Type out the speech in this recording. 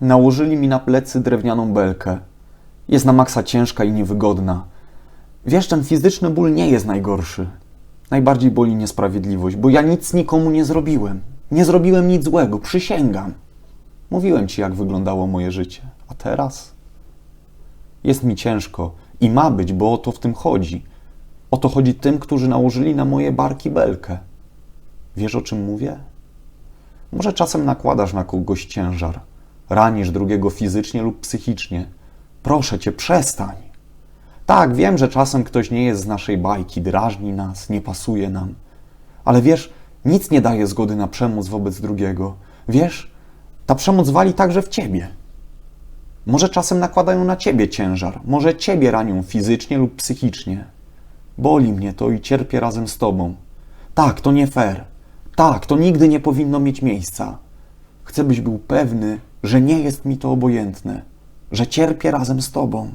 Nałożyli mi na plecy drewnianą belkę. Jest na maksa ciężka i niewygodna. Wiesz, ten fizyczny ból nie jest najgorszy. Najbardziej boli niesprawiedliwość, bo ja nic nikomu nie zrobiłem. Nie zrobiłem nic złego, przysięgam. Mówiłem ci, jak wyglądało moje życie. A teraz? Jest mi ciężko i ma być, bo o to w tym chodzi. O to chodzi tym, którzy nałożyli na moje barki belkę. Wiesz, o czym mówię? Może czasem nakładasz na kogoś ciężar, ranisz drugiego fizycznie lub psychicznie. Proszę cię, przestań. Tak, wiem, że czasem ktoś nie jest z naszej bajki, drażni nas, nie pasuje nam. Ale wiesz, nic nie daje zgody na przemoc wobec drugiego. Wiesz, ta przemoc wali także w ciebie. Może czasem nakładają na ciebie ciężar, może ciebie ranią fizycznie lub psychicznie. Boli mnie to i cierpię razem z tobą. Tak, to nie fair. Tak, to nigdy nie powinno mieć miejsca. Chcę, byś był pewny, że nie jest mi to obojętne, że cierpię razem z tobą.